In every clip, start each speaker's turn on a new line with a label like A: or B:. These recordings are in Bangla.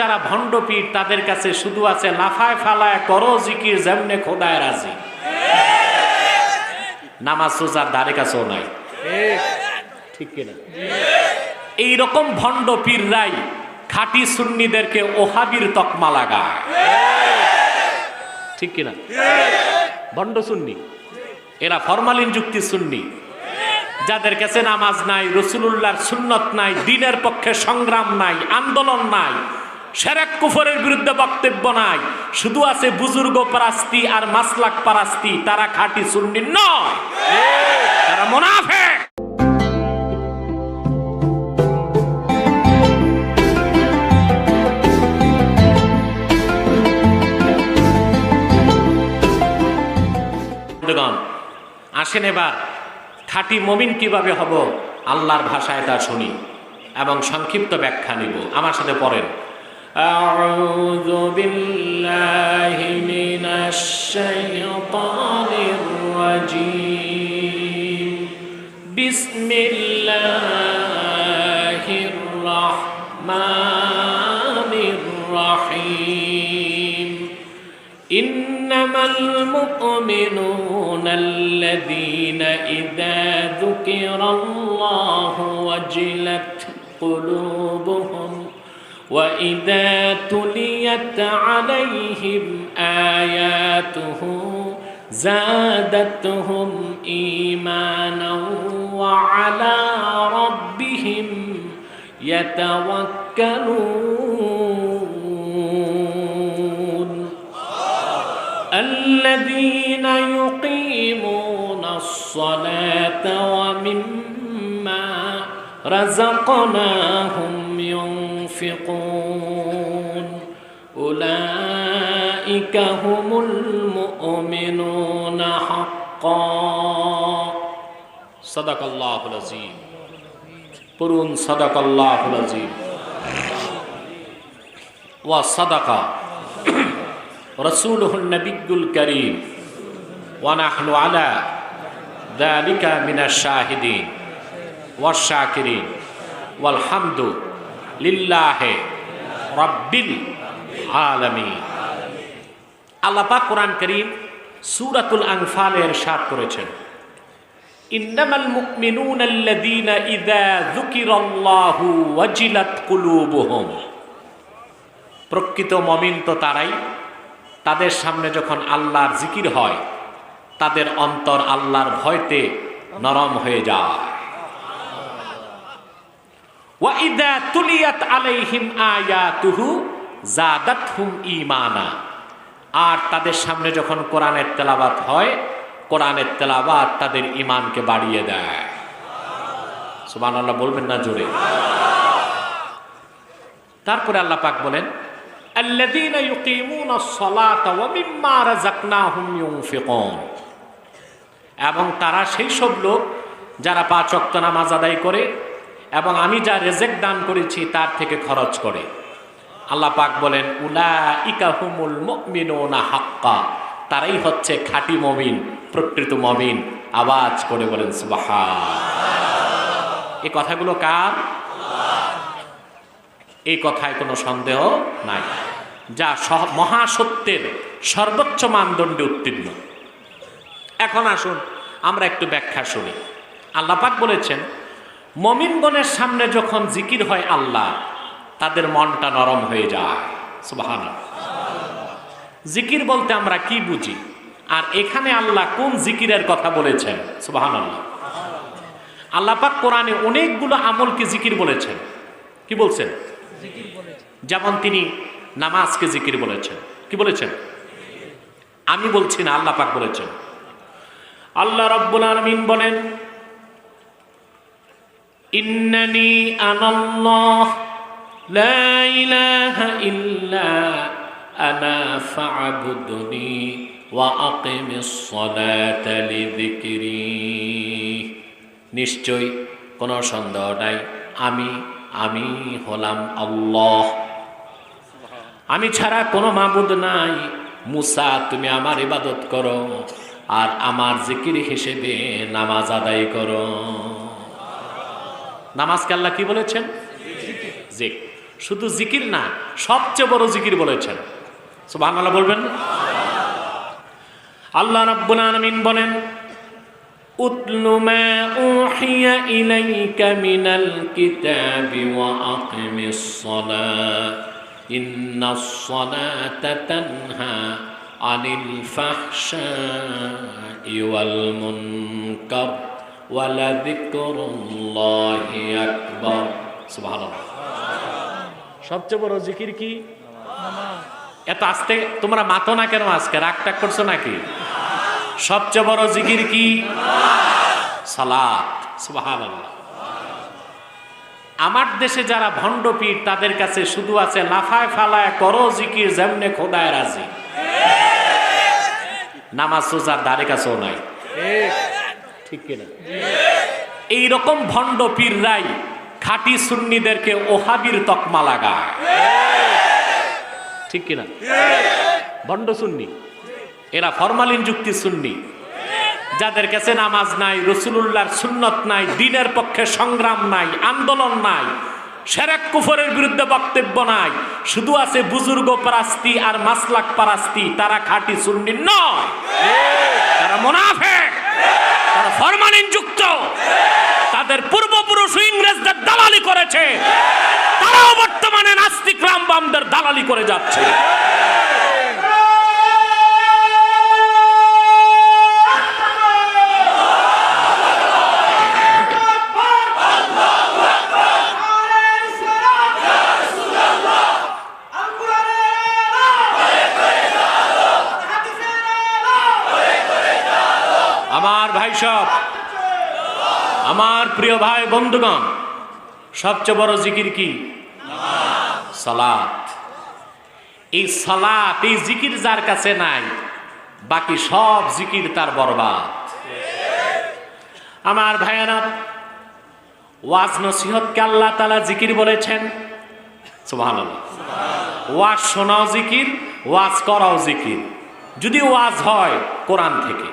A: যারা ভণ্ডপীর তাদের কাছে শুধু আছে, লাফায় ফালায় করো জিকির, যেমনে খোদায় রাজি। নামাজ সোজার ধারে কাছেও নাই। ঠিক কিনা? এইরকম ভণ্ড পীররাই খাঁটি সুন্নিদেরকে ওহাবির তকমা লাগায়। ঠিক কিনা? ভণ্ড সুন্নি। এরা ফরমালিন যুক্তি সুন্নি। যাদের কাছে নামাজ নাই, রসুলুল্লাহর সুন্নত নাই, দিনের পক্ষে সংগ্রাম নাই, আন্দোলন নাই সেরেক কুফরের বিরুদ্ধে বক্তব্য নাই। শুধু আছে বুজুর্গ পারাস্তি আর মাসলাক পারাস্তি, তারা খাঁটি সুন্নি নয়। তারা মোনাফেক। আসেন এবার খাঁটি মমিন কীভাবে হব? আল্লাহর ভাষায় তা শুনি এবং সংক্ষিপ্ত ব্যাখ্যা নিব। আমার সাথে পড়েন। أعوذ بالله من الشيطان الرجيم. بسم الله الرحمن الرحيم. إنما المؤمنون الذين إذا ذكر الله وجلت قلوبهم وإذا تليت عليهم آياته زادتهم إيمانا وعلى ربهم يتوكلون الذين يقيمون الصلاة ومما رزقناهم ينفقون أولئك هم المؤمنون حقا. صدق الله العظيم. قرون صدق الله العظيم وصدق رسوله النبي الكريم. ونحن على ذلك من الشاهدين والشاكرين. والحمد لله رب العالمين আল্লাহ পাক কোরআন করিম সূরাতুল আনফালে ইরশাদ করেছেন ইন্নামাল মুমিনুনা আল্লাযীনা ইযা যুকিরাল্লাহু ওয়াজিলাত কুলুবুহুম প্রকৃত মমিন তো তারাই তাদের সামনে যখন আল্লাহর জিকির হয় তাদের অন্তর আল্লাহর ভয়তে নরম হয়ে যায় ওয়াইদা তুলিয়াত আলাইহিম আয়াতুহু জাদাতহুম ঈমানা আর তাদের সামনে যখন কোরআনের তেলাবাত হয় কোরআনের তেলাবাত তাদের ঈমানকে বাড়িয়ে দেয় সুবহানাল্লাহ বলবেন না জোরে তারপরে আল্লাহ পাক বলেন الذين يقيمون الصلاة ومما رزقناهم ينفقون এবং তারা সেই সব লোক যারা পাঁচ ওয়াক্ত নামাজ আদায় করে এবং আমি যা রেজেক দান করেছি তার থেকে খরচ করে। আল্লাহ পাক বলেন উলা ইকাহুমুল মুমিনুনা হাক্কা। তারাই হচ্ছে খাঁটি মমিন, প্রকৃত মমিন। আওয়াজ করে বলেন, সুবহান এই কথাগুলো কার? এই কথায় কোনো সন্দেহ নাই। যা মহাসত্যের সর্বোচ্চ মানদণ্ডে উত্তীর্ণ। এখন আসুন, আমরা একটু ব্যাখ্যা শুনি। আল্লাপাক বলেছেন মমিনগণের সামনে যখন জিকির হয় আল্লাহ, তাদের মনটা নরম হয়ে যায়। সুবাহান জিকির বলতে আমরা কি বুঝি? আর এখানে আল্লাহ কোন জিকিরের কথা বলেছেন? সুবাহান আল্লাহ আল্লাপাক কোরআনে অনেকগুলো আমলকে জিকির বলেছেন। কি বলছেন? যেমন তিনি নামাজকে জিকির বলেছেন। কি বলেছেন? আমি বলছি না, আল্লাহ পাক বলেছেন। আল্লাহ রব্বুল আলমিন বলেন ইন্নানি আনাল্লাহ, লা ইলাহা ইল্লা আনা ফা'বুদনি ওয়া আকিমিস সালাতা লিযিকরি। নিশ্চয় কোনো সন্দেহ নাই, আমি আমি হলাম আল্লাহ। আমি ছাড়া কোনো মাবুদ নাই। মুসা, তুমি আমার ইবাদত করো আর আমার জিকির হিসেবে নামাজ আদায় করো। নামাজকে আল্লাহ কি বলেছেন? জিক শুধু জিকির না, সবচেয়ে বড় জিকির বলেছেন। বাংলা বলবেন? আল্লাহ রাব্বুল আলামিন বলেন, উতলু আনিল ফাহশাই ওয়াল মুনকার। সবচেয়ে বড় জিকির কি? এত আস্তে তোমরা মাতো না কেন আজকে? রাগ টাগ করছ নাকি? সবচেয়ে বড় জিকির কি? সালাত। আমার দেশে যারা ভণ্ড পীর, তাদের কাছে শুধু আছে, লাফায় ফালায় করো জিকির যেমনে খোদায় রাজি। নামাজ সোজার ধারে কাছেও নাই। ঠিক কিনা? এইরকম ভণ্ড পীররাই খাঁটি সুন্নিদেরকে ওহাবির তকমা লাগায়। ঠিক কিনা? ভণ্ড সুন্নি। এরা ফরমালিন যুক্তি সুন্নি। যাদের কাছে নামাজ নাই, রসুলুল্লাহর সুন্নত নাই, দিনের পক্ষে সংগ্রাম নাই, আন্দোলন নাই, সেরাক কুফরের বিরুদ্ধে বক্তব্য নাই, শুধু আছে বুজুর্গ পারাস্তি আর মাসলাক পারাস্তি, তারা খাঁটি সুন্নি নয়। তারা মোনাফেক। ফরমালিন যুক্ত তাদের পূর্বপুরুষ ইংরেজদের দালালি করেছে। তারাও বর্তমানে নাস্তিক রামবামদের দালালি করে যাচ্ছে। ভাই সব। আমার প্রিয় ভাই, বন্ধুগণ, সবচেয়ে বড় জিকির কি? সালাত। এই সালাত, এই জিকির যার কাছে নাই, বাকি সব জিকির তার বরবাদ। আমার ভাইয়ারা, ওয়াজ নসিহতকে আল্লাহ তালা জিকির বলেছেন। সুবহানাল্লাহ। ওয়াজ শোনাও জিকির, ওয়াজ করাও জিকির। যদি ওয়াজ হয় কোরআন থেকে।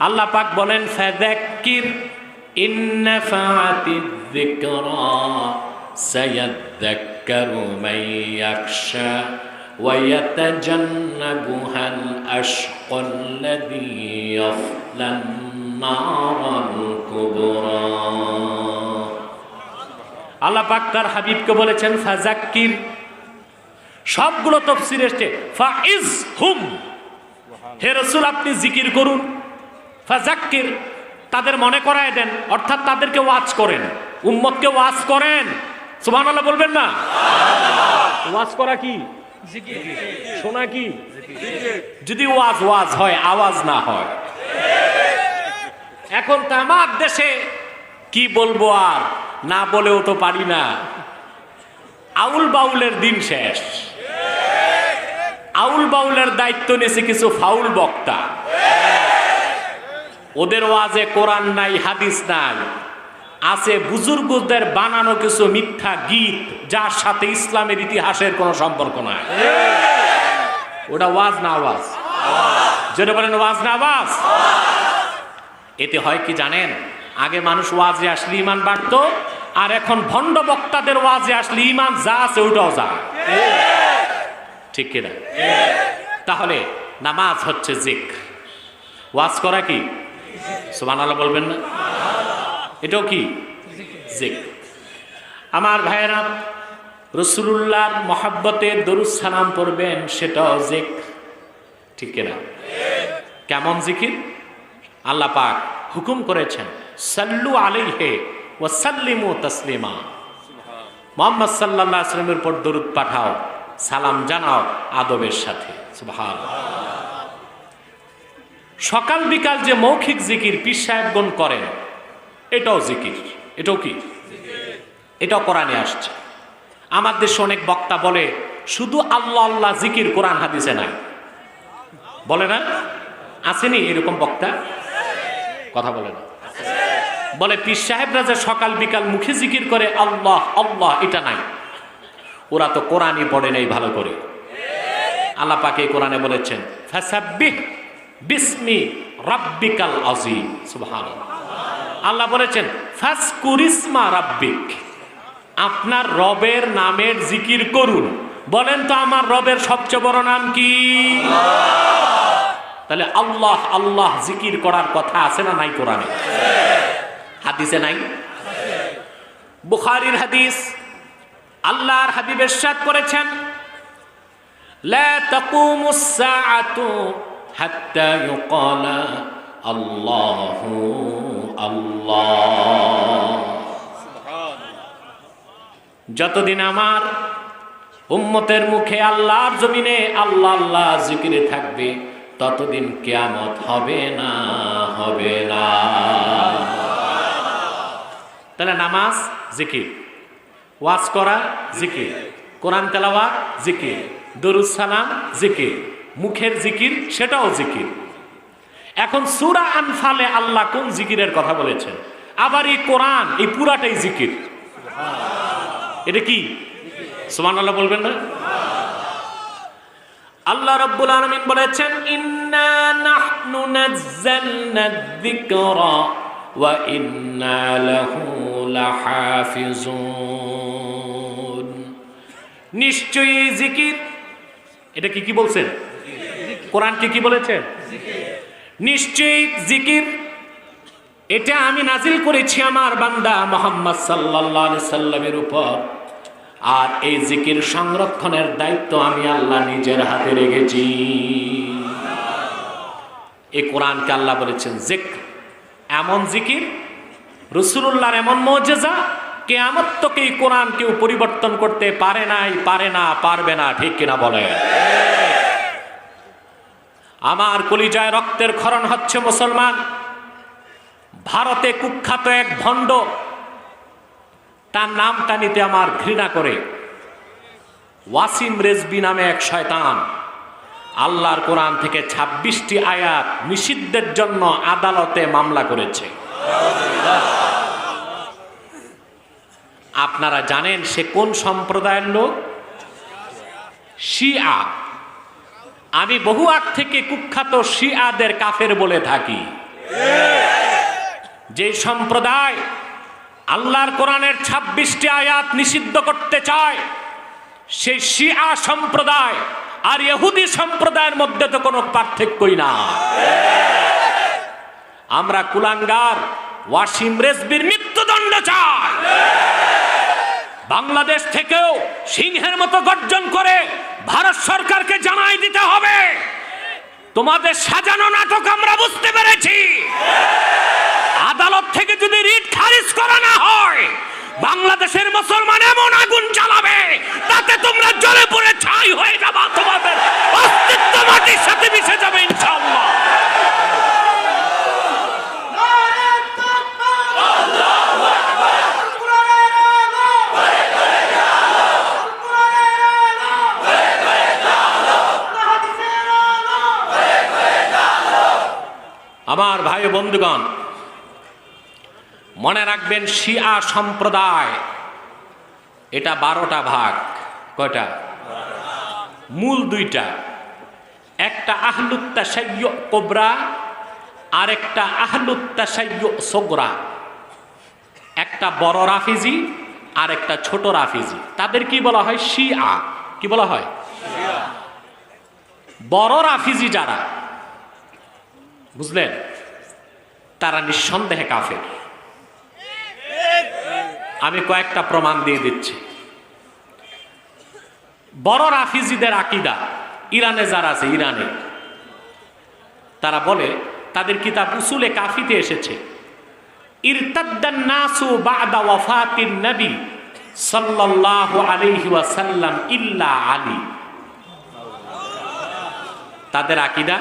A: আল্লাহ পাক বলেন ফাযাক্কির ইন্না ফাআতিদ যিকরা সায়াযাক্কারু মান ইয়াখশা ويتجنبها الأشقى الذي يصلى النار الكبرى আল্লাহ পাক তার হাবিবকে বলেছেন ফাজাক্কির সবগুলো তফসির এসছে ফাইজ হুম হে রসুল আপনি জিকির করুন ফাজাক্কির, তাদের মনে করায় দেন, অর্থাৎ তাদেরকে ওয়াজ করেন। উম্মতকে ওয়াজ করেন। সুবহানাল্লাহ বলবেন না? ওয়াজ করা কি? শোনা কি? যদি ওয়াজ ওয়াজ হয়, আওয়াজ না হয়। এখন তো আমার দেশে কি বলব আর? না বলেও তো পারি না। আউল বাউলের দিন শেষ। আউল বাউলের দায়িত্ব নিয়েছে কিছু ফাউল বক্তা। ওদের ওয়াজে কোরআন নাই, হাদিস নাই। আছে বুজুর্গদের বানানো কিছু মিথ্যা গীত, যার সাথে ইসলামের ইতিহাসের কোনো সম্পর্ক নাই। ওটা ওয়াজ না আওয়াজ যেটা বলেন, ওয়াজ না আওয়াজ এতে হয় কি জানেন? আগে মানুষ ওয়াজে আসলে ইমান বাড়ত, আর এখন ভণ্ড বক্তাদের ওয়াজে আসলে ইমান যা আছে ওইটাও যা। ঠিক কিনা? তাহলে নামাজ হচ্ছে জিক ওয়াজ করা কি? সুবান আল্লাহ বলবেন না? এটাও কি? আমার ভাইয়েরা রসুল্লাহর মহাব্বতে দরুদ সালাম পড়বেন, সেটাও জিক। ঠিক কিনা? কেমন জিকির? আল্লাহ পাক হুকুম করেছেন, সাল্লু আলী আলাইহে ও সাল্লিমু তসলিমা। মোহাম্মদ সাল্লাহ আসলামের উপর দরুদ পাঠাও, সালাম জানাও আদবের সাথে। সুবহান সকাল বিকাল যে মৌখিক জিকির পীর সাহেবগণ করেন এটাও জিকির। এটাও কি? এটাও কোরআনে আসছে। আমার দেশে অনেক বক্তা বলে, শুধু আল্লাহ আল্লাহ জিকির কোরআন হাদিসে নাই। বলে না? আসেনি এরকম বক্তা? কথা বলে না। বলে, পীর সাহেবরা যে সকাল বিকাল মুখে জিকির করে, আল্লাহ আল্লাহ, এটা নাই। ওরা তো কোরআনই পড়ে নেই ভালো করে। আল্লাহ পাকে কোরআনে বলেছেন, ফাসাব্বিহ বিসমি রাব্বিকাল আজিম সুবহান আল্লাহ বলেছেন ফাসকুরিসমা রাব্বিক। আপনার রবের নামের জিকির করুন। বলেন তো, আমার রবের সবচেয়ে বড় নাম কি? তাহলে আল্লাহ আল্লাহ জিকির করার কথা আছে না নাই কোরআনে? হাদিসে নাই? বুখারির হাদিস। আল্লাহর হাবিবের সাথ করেছেন, লা তাকুমুস সাআতু حتى يقال الله الله যতদিন আমার উম্মতের মুখে আল্লাহর জমিনে আল্লাহ আল্লাহ জিকিরে থাকবে ততদিন কেয়ামত হবে না হবে না তাহলে নামাজ জিকির ওয়াজ করা জিকির কোরআন তেলাওয়াত জিকির দরুদ সালাম জিকির মুখের জিকির, সেটাও জিকির। এখন সুরা আনফালে আল্লাহ কোন জিকিরের কথা বলেছেন? আবার এই কোরআন, এই পুরাটাই জিকির। এটা কি? সুমান আল্লাহ বলবেন না? আল্লাহ রাব্বুল আলামিন বলেছেন, ইন্না নাহনু নাযালনা যিকরা ওয়া ইন্না লাহু লাহাফিজুন। নিশ্চয়ই জিকির। এটা কি কি বলছেন? কোরআন কি বলেছেন নিশ্চয়ই জিকির। এটা আমি নাজিল করেছি আমার বান্দা মোহাম্মদ সাল্লাল্লাহু সাল্লামের উপর। আর এই জিকির সংরক্ষণের দায়িত্ব আমি আল্লাহ নিজের হাতে রেখেছি। এই কোরআনকে আল্লাহ বলেছেন, জিক এমন জিকির রসুল্লাহর এমন মজেজা, কেয়ামত তোকে এই কোরআন কেউ পরিবর্তন করতে পারে নাই, পারে না, পারবে না, ঠিক কিনা বলে আমার কলিজায় রক্তের ক্ষরণ হচ্ছে মুসলমান। ভারতে কুখ্যাত এক ভণ্ড, তার নামটা নিতে আমার ঘৃণা করে। ওয়াসিম রেজবি নামে এক শয়তান। আল্লাহর কোরআন থেকে ছাব্বিশটি আয়াত নিষিদ্ধের জন্য আদালতে মামলা করেছে। আপনারা জানেন সে কোন সম্প্রদায়ের লোক? শিয়া। আমি বহু আগ থেকে কুখ্যাত শিয়াদের কাফের বলে থাকি। যে সম্প্রদায় আল্লাহর কোরআনের ছাব্বিশটি আয়াত নিষিদ্ধ করতে চায় সেই শিয়া সম্প্রদায় আর ইহুদি সম্প্রদায়ের মধ্যে তো কোনো পার্থক্যই না। আমরা কুলাঙ্গার, ওয়াসিম রেজবির মৃত্যুদণ্ড চাই। বাংলাদেশ থেকেও সিংহের মতো গর্জন করে ভারত সরকারকে জানাই দিতে হবে। তোমাদের সাজানো নাটক আমরা বুঝতে পেরেছি। আদালত থেকে যদি রিট খারিজ করা না হয়, বাংলাদেশের মুসলমান এমন আগুন চালাবে তাতে তোমরা জ্বলে পড়ে ছাই হয়ে যাবা, তোমাদের অস্তিত্ব মাটির সাথে মিশে যাবে ইনশাআল্লাহ। আমার ভাই বন্ধুগণ মনে রাখবেন শিয়া সম্প্রদায় এটা বারোটা ভাগ কয়টা? মূল দুইটা। একটা আহলুত্তা সাইয় কোবরা আর একটা আহলুত্তা সাইয় সোগরা। একটা বড় রাফিজি আর একটা ছোট রাফিজি। তাদের কি বলা হয়? শিয়া। কি বলা হয়? বড় রাফিজি যারা বুঝলেন? তারা নিঃসন্দেহে কাফের। আমি কয়েকটা প্রমাণ দিয়ে দিচ্ছি। বড় রাফিজিদের আকিদা, ইরানে যারা আছে, ইরানে, তারা বলে, তাদের কিতাব উসুলে কাফিতে এসেছে। নবী আলী। তাদের আকিদা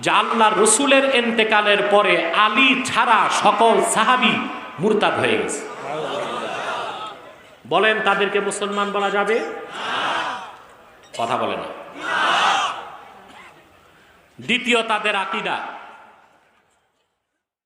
A: যে আল্লাহ রসুলের এন্তেকালের পরে আলী ছাড়া সকল সাহাবি মুরতাদ হয়ে গেছে। বলেন, তাদেরকে মুসলমান বলা যাবে? কথা বলে না। দ্বিতীয় তাদের আকিদা।